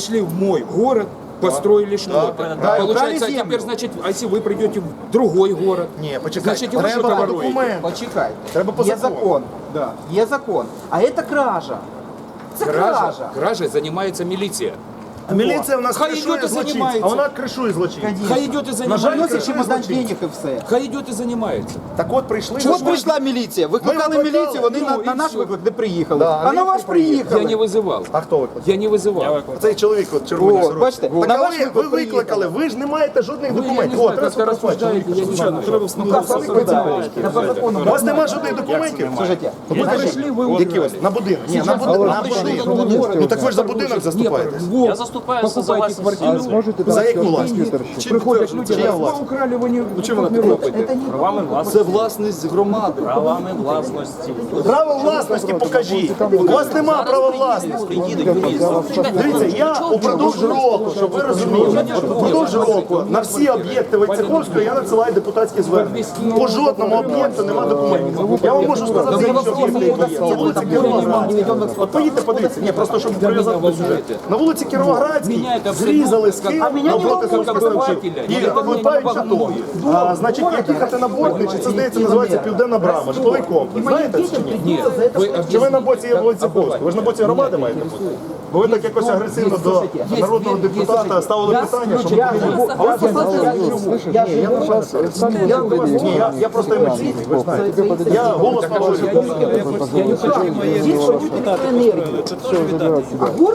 Пришли в мой город, построили что-то. да, Получается, а теперь, землю. значит, а если вы придете в другой город? Ні, почекайте, Значить, треба що воруєте? документ. Почекайте. Треба по є закону. закон. Да. Є закон. А це кража. Це Кража, кража. кражей занимается милиция. А міліція в нас Хай кришує йде, злочинців, займається. а вона кришує злочинців. Хай идет и жаль, занимается. Носить кришує чемодан злочинців. денег і все. Хай идет и занимается. Так от прийшли. От ж- прийшла міліція, викликали викликали, міліцію, вони ну, на, і на наш все. виклик не приїхали. Да, а на вони ваш приїхали. приїхали. Я не вызывал. А хто викликав? Я не вызывал. Цей чоловік от червоні О, сорочки. бачите, Так, на а ваш ви, ви виклик викликали, ви ж не маєте жодних Ну, я не документів. О, знаю, треба как-то сфотографувати. рассуждаете, я не знаю. На по закону. У вас немає жодних документів? Слушайте, Ви Пришли, вы Які у вас? На будинок. Ні, на будинок. На будинок. Ну так ви ж за будинок заступаєтесь. Я заступаюся за вас квартиру. За яку власність? Приходят люди, Чия вы власність? украли, вы не, ну, чего не робите? правами власності. Це власність громади. Правами власності. Право власності покажіть. У вас нема права власності. Дивіться, я упродовж року, щоб ви розуміли, упродовж року на всі об'єкти Войцеховського я надсилаю депутатські звернення. По жодному об'єкту нема документів. Я вам можу сказати, за інші об'єкти, які є. Це вулиця Кіровоградська. От поїдьте, подивіться. Ні, просто щоб прив'язати до сюжету. На вулиці Кіровоградській Меня это зрізали абсолютно схил как- меня не навпроти волнует, как Сумського обывателя. і Это меня не хлипають волнует. житом. А, Значить, як їхати на Бортничі, це здається називається Південна Брама, житловий комплекс. Знаєте це чи ні? Нет, вы Чи ви на боці Войцеховського? Ви ж на боці громади маєте бути? Бо ви так якось агресивно до народного депутата ставили питання, що я живу, я живу, я живу, я живу. Ні, я, я просто емоційний, ви ж знаєте. Я голосно говорю.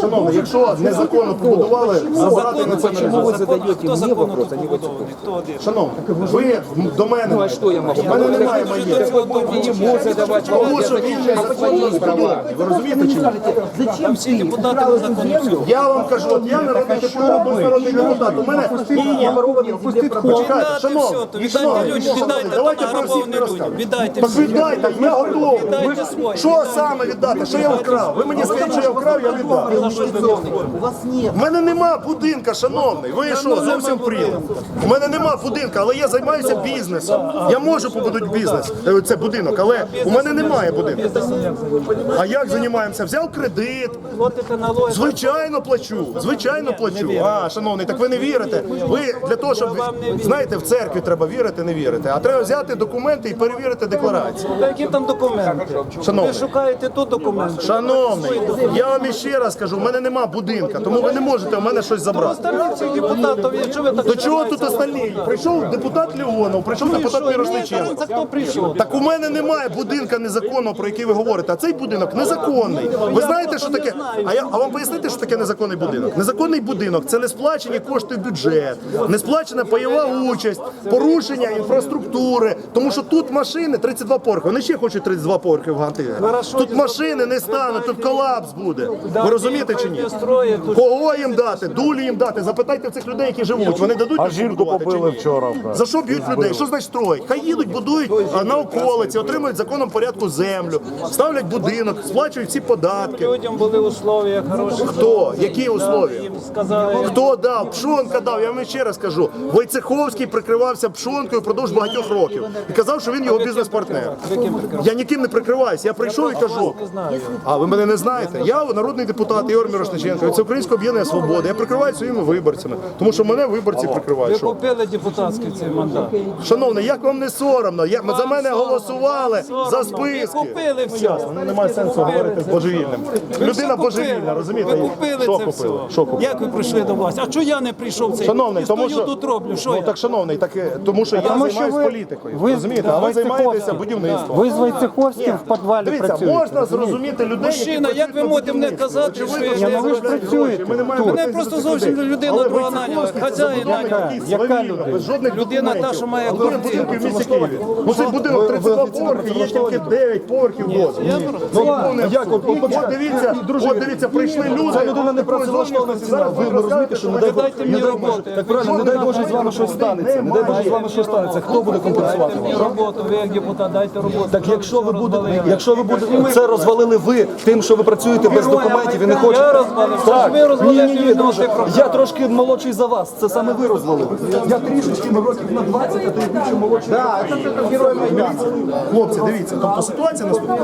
Шановні, якщо незаконно побудували, забрати на це Чому ви задаєте мені вопрос, а не Шановні, ви до мене. Ну а что я могу? У мене немає маєтку. не ему задавать Тому що він незаконно збудований. Ви розумієте чи ні? Зачем всі депутати землю? Я вам кажу, от я народний депутат, ви народний депутат. У мене ні, ні, почекайте, шановні, Віддайте шановні, люди, шановні, віддайте давайте про всіх не розказуємо. Віддайте Так віддайте, я готовий. Ви- своє. Що саме віддати? Що я вкрав? Ви мені скажіть, що я вкрав, я віддав. У вас нет. У мене нема будинка, шановний. Ви що, зовсім пріли? У мене нема будинка, але я займаюся бізнесом. Я можу побудувати бізнес. Е, Це будинок, але у мене немає будинку. А як займаємося? Взяв кредит. Звичайно плачу, звичайно плачу. А, шановний, так ви не вірите. Ви для того, щоб знаєте, в церкві треба вірити, не вірите. А треба взяти документи і перевірити декларацію. Які там документи? Ви шукаєте тут документи. шановний, я вам іще раз кажу, у мене нема будинка, тому ви не можете у мене щось забрати. Остальних цих депутатів, якщо ви так До чого тут остальні? Прийшов депутат Леонов, прийшов депутат Мірошниченко. Це хто прийшов? Так у мене немає будинка незаконного, про який ви говорите. А цей будинок незаконний. Ви знаєте, що таке? А я а вам пояснити, що таке незаконний будинок? Незаконний будинок це не сплачені кошти в бюджет, не сплачена пайова участь, порушення інфраструктури. Тому що тут машини 32 поверхи. Вони ще хочуть 32 поверхи в Гантині. Тут машини не стануть, тут колапс буде. Ви розумієте чи ні? Строє тут. Їм дати? Дулі їм дати. Запитайте в цих людей, які живуть. Вони дадуть А жінку побили вчора. за що б'ють людей? Що значить строять? Хай їдуть, будують а, на околиці, отримують законом порядку землю, ставлять будинок, сплачують всі податки. Людям були условия хороші. Хто? Які условия? Їм сказали, Хто дав? Пшонка дав. Я вам ще раз кажу. Войцеховський прикривався пшонкою впродовж багатьох років і казав, що він його бізнес-партнер. Я ніким не прикриваюся. Я прийшов і кажу. А ви мене не знаєте? Я народний депутат Ігор Мірошниченко. Це Українське об'єднання свободи. Я прикриваю своїми виборцями, тому що мене виборці прикривають. Що? купили депутатський цей мандат. Шановний, як вам не соромно? Я, за мене голосували за Ви списки. купили все. Ясно, ну, немає сенсу говорити з божевільним. Людина божевільна, розумієте? Ви купили що це купили? все. Що купили? Як ви прийшли до власті? А чого я не прийшов цей? Шановний, і тому стою що тут роблю. Що ну так шановний, так е, тому що я тому що займаюся ви- політикою. ви- розумієте, а ви займаєтеся будівництвом. Ви з Войцеховським в підвалі Дивіться, працюєте. можна зрозуміти людей, які Мужчина, як працюють ви на можете мені будівництві. казати, що Очевидно, я- що ви ж працюєте. Ми не тут. Мене просто зовсім людина Але друга наняла. Хазяїн наняла. Яка людина? Людина та, що має квартиру. в місті Києві. Ну цей будинок 32 поверхи, є тільки 9 поверхів. Ну? От дивіться, от дивіться, прийшли люди. Ця людина не працевлаштована Зараз ви розумієте, що Ви дайте мені роботу. Так правильно, не дай Боже з вами щось станеться. Не дай Боже з вами щось станеться. Хто буде компенсувати Мені роботу, ви як депутат, дайте роботу. Так якщо ви будете, Розвалили. якщо ви будете це розвалили ви тим, що ви працюєте без документів і не хочете. Я розвалив. Так, ви розвалили ні, ні, ні, друже. Я трошки молодший за вас. Це саме ви розвалили. Я трішечки років на 20, а ти більше молодший. Це герой Майдану. Хлопці, дивіться, тобто ситуація наступна.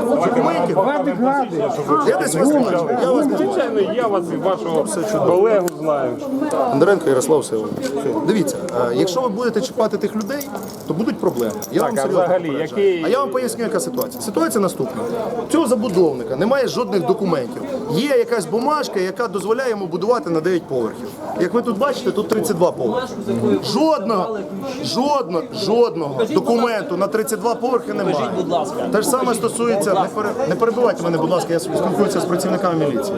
Я десь вас. Я. Звичайно, я вас і вашого колегу знаю. Андренко Ярослав Силович. Дивіться, якщо ви будете чіпати тих людей, то будуть проблеми. Я вам а серйозно взагалі, який- А я вам поясню, яка ситуація. Ситуація наступна: цього забудовника немає жодних документів. Є якась бумажка, яка дозволяє йому будувати на 9 поверхів. Як ви тут бачите, тут 32 поверхи. Жодного, жодного, жодного документу на 32 поверхи немає. будь ласка. Те ж саме стосується, не, пере- не перебивайте мене, будь ласка, я спілкуюся з працівниками міліції.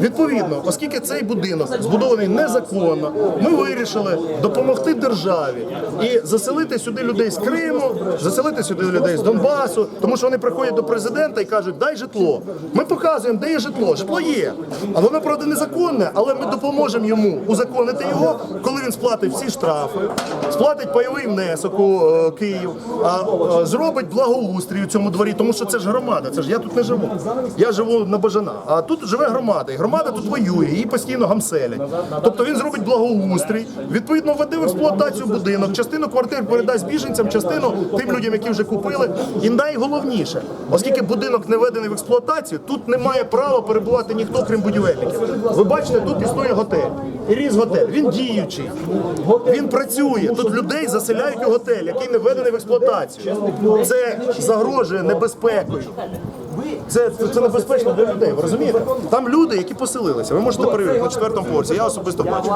Відповідно, оскільки цей будинок збудований незаконно, ми вирішили допомогти державі і заселити сюди людей з Криму, заселити сюди людей з Донбасу, тому що вони приходять до президента і кажуть, дай житло. Ми показуємо, де є житло. Житло є. А воно, правда, незаконне, але ми допоможемо йому узаконити його, коли він сплатить всі штрафи, сплатить пайовий внесок у е, Київ, а, е, зробить благоустрій у цьому дворі, тому що це ж громада. Це ж я тут не живу. Я живу на Бажана. А тут живе громада. І громада тут воює, її постійно гамселять. Тобто він зробить благоустрій, відповідно введе в експлуатацію будинок, частину квартир передасть біженцям, частину тим людям, які вже купили. І найголовніше, оскільки будинок не введений в експлуатацію, тут не має права перебувати ніхто, крім будівельників. Ви бачите, тут існує готель. Іріс готель. Він діючий. Він працює. Тут людей заселяють у готель, який не введений в експлуатацію. Це загрожує небезпекою. Це, це, це небезпечно для людей. Ви розумієте? Там люди, які поселилися. Ви можете перевірити на четвертому поверсі. Я особисто бачу.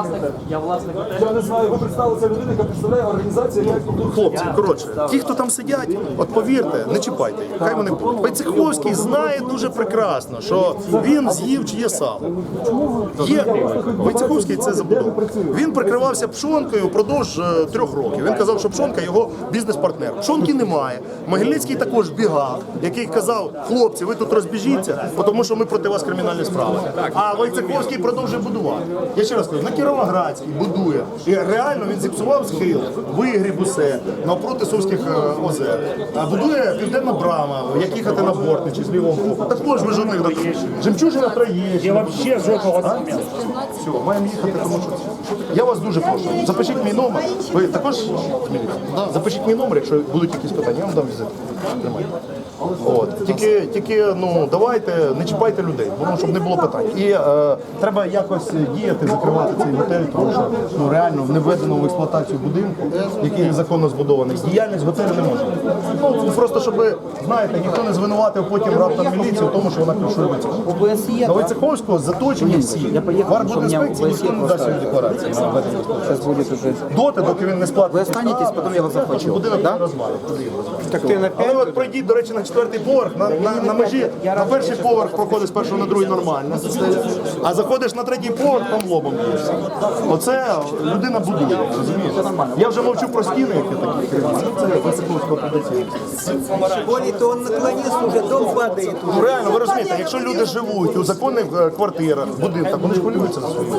Я власник Я не знаю, ви представилися людина, яка представляє організацію як Хлопці, коротше, ті, хто там сидять, от повірте, не чіпайте їх. Хай вони Войцеховський знає дуже прекрасно, що він з'їв чиє сало. Є Войцеховський це забудова. Він прикривався пшонкою впродовж е, трьох років. Він казав, що пшонка його бізнес-партнер. Пшонки немає. Могильницький також бігав, який казав, хлопці, ви тут розбіжіться, тому що ми проти вас кримінальні справи. А Войцеховський продовжує будувати. Я ще раз кажу, на Кіровоградській будує. І реально він зіпсував схил, вигріб усе навпроти Сувських е, озер. А будує південна брама, як їхати на Бортничі з лівого боку. Також ви жодних документів. Жемчужина Троєщина. Взагалі жодного? Все, маємо їхати, тому що я вас дуже прошу. Запишіть мій номер. Ви також? Запишіть мій номер, якщо будуть якісь питання, я вам дам візит. Тримайте. От. Тільки, тільки ну, давайте, не чіпайте людей, воно, щоб не було питань. І е, треба якось діяти, закривати цей готель, тому що ну, реально в неведеному в експлуатацію будинку, який незаконно збудований, діяльність готелю не може. Ну, просто щоб, знаєте, ніхто не звинуватив потім раптом міліцію в тому, що вона кришується. ОБСЄ, На Войцеховського заточені всі. Я поїхав, В що мене інспекції ніхто не дасть будет уже. Доти, доки він не сплатить. Ви останетесь, потім я вас захвачу, Будинок да? не розвалить. Так ти на Але от пройдіть, до речі, на четвертий поверх, на, на, на межі, на перший поверх проходиш з першого на другий нормально, а заходиш на третій поверх, там лобом б'єшся. Оце людина будує, розумієш? Я вже мовчу про стіни, які такі криві. Це Високовського традиційно. Более то он наклонился, уже дом падает. Ну реально, ви розумієте, якщо люди живуть у законних е, квартирах, будинках, вони ж хвилюються за свої.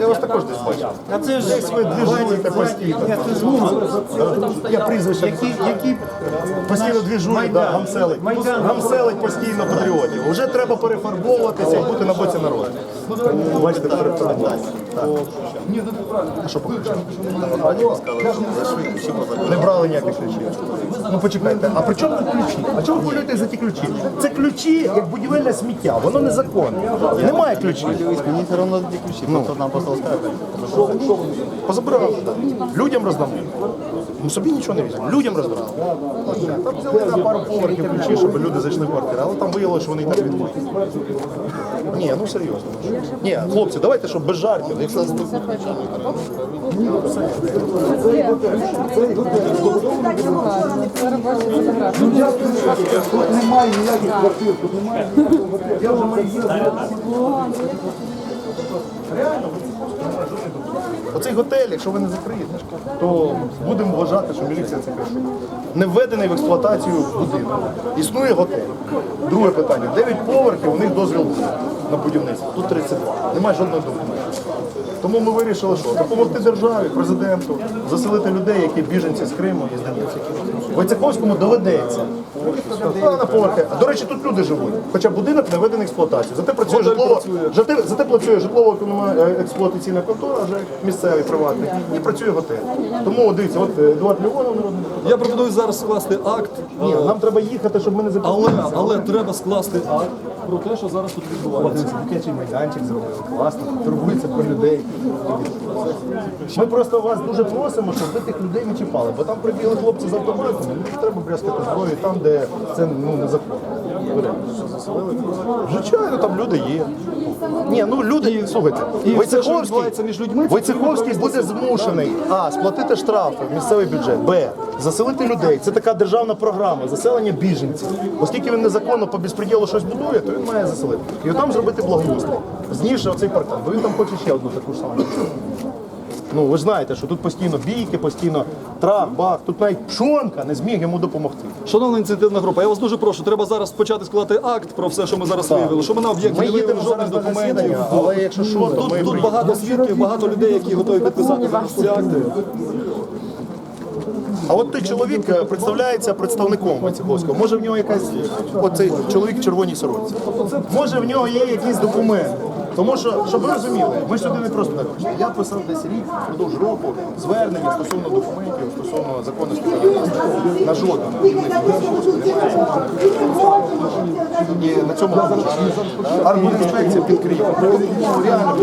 Я вас також десь бачив. А це ж десь ви двіжуєте постійно. Я прізвище. Які, які постійно двіжують, да, гамселить. Гамселить постійно патріотів. Уже треба перефарбовуватися і бути на боці народу. Бачите, перефарбуватися. А що покажемо? Не брали ніяких ключів. Ну почекайте, а при чому тут ключі? А чому ви хвилюєтесь за ті ключі? Це ключі як будівельне сміття, воно незаконне. Немає ключів. Мені все одно ті ключі, просто нам просто скажуть. Позабирали. Людям роздамо. Ну, собі нічого не візьмемо. Людям роздамо. Там взяли на пару поверхів ключі, щоб люди зайшли в квартиру, але там виявилося, що вони і так відмовили. Ні, ну серйозно. Ні, хлопці, давайте, щоб без жартів. Тут немає ніяких квартир, тут немає Оцей готель, якщо ви не закриєте, то будемо вважати, що міліція це кришує. Не введений в експлуатацію будинок. Існує готель. Друге питання. 9 поверхів, у них дозвіл на будівництво. Тут 32. Немає жодного документу. Тому ми вирішили, що допомогти державі, президенту, заселити людей, які біженці з Криму і з Донецька. Войцеховському доведеться. А, на поверхи. До речі, тут люди живуть. Хоча будинок не введений в експлуатацію. Зате працює житлово, зате, зате працює житлово експлуатаційна контора, вже місцевий приватний, і працює готель. Тому дивіться, от е, Едуард Львонов народний. Я пропоную зараз скласти акт, Ні, нам треба їхати, щоб ми не але, але треба скласти акт про те, що зараз тут відбувається. Дитячий майданчик зробили, класно, турбується про людей. Ми просто вас дуже просимо, щоб ви тих людей не чіпали, бо там прибігли хлопці з автоматами, ну треба брязкати зброю там, де це ну, незаконно. Звичайно, там люди є. Ні, ну люди, слухайте, І Войцеховський, між людьми, це Войцеховський буде змушений а. сплатити штрафи в місцевий бюджет, б. Заселити людей. Це така державна програма заселення біженців. Оскільки він незаконно по безпреділу щось будує, то він має заселити. І там зробити благоустрій. Зніше оцей паркан, бо він там хоче ще одну таку ж саму. Ну, ви ж знаєте, що тут постійно бійки, постійно трах, бах. Тут навіть пшонка не зміг йому допомогти. Шановна ініціативна група, я вас дуже прошу, треба зараз почати складати акт про все, що ми зараз виявили. Що ми на об'єкті Ми не виявили їдемо жодних документів. але якщо що, то ми Тут, тут багато свідків, багато людей, які готові підписати ці акти. А от той чоловік е, представляється представником Войцеховського. Може в нього якась оцей чоловік в червоній сорочці. Може в нього є якісь документ. Тому що, щоб ви розуміли, ми сюди не просто так прийшли. Я писав десь рік впродовж року звернення стосовно документів, стосовно законності на жодному. І на цьому арбудінспекція під Києвом. Ну, реально,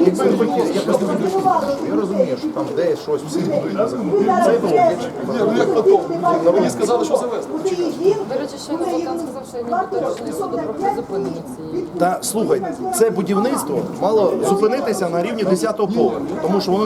якби ви хотіли, я просто не я розумію, що там десь щось всі на законі. Це було Ну як? Ну, Мені сказали, що завезли. До речі, ще адвокат сказав, що рішення суду про призупинення цієї. Та слухайте, це будівництво мало зупинитися на рівні 10-го поверху, тому що воно